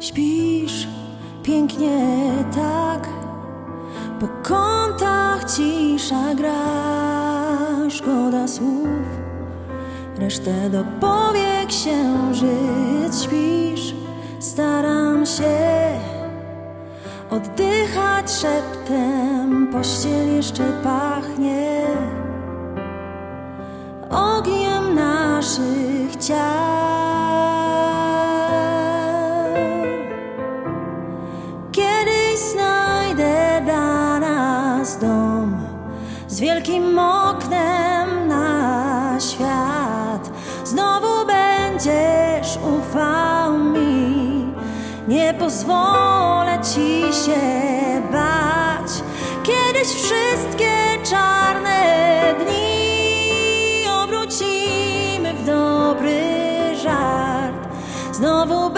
Śpisz pięknie tak, po kątach cisza gra, szkoda słów, resztę dopowie księżyc. Śpisz, staram się oddychać szeptem, pościel jeszcze pachnie ogniem naszych ciał. Znajdę dla nas dom z wielkim oknem na świat. Znowu będziesz ufał mi, nie pozwolę ci się bać. Kiedyś wszystkie czarne dni obrócimy w dobry żart. Znowu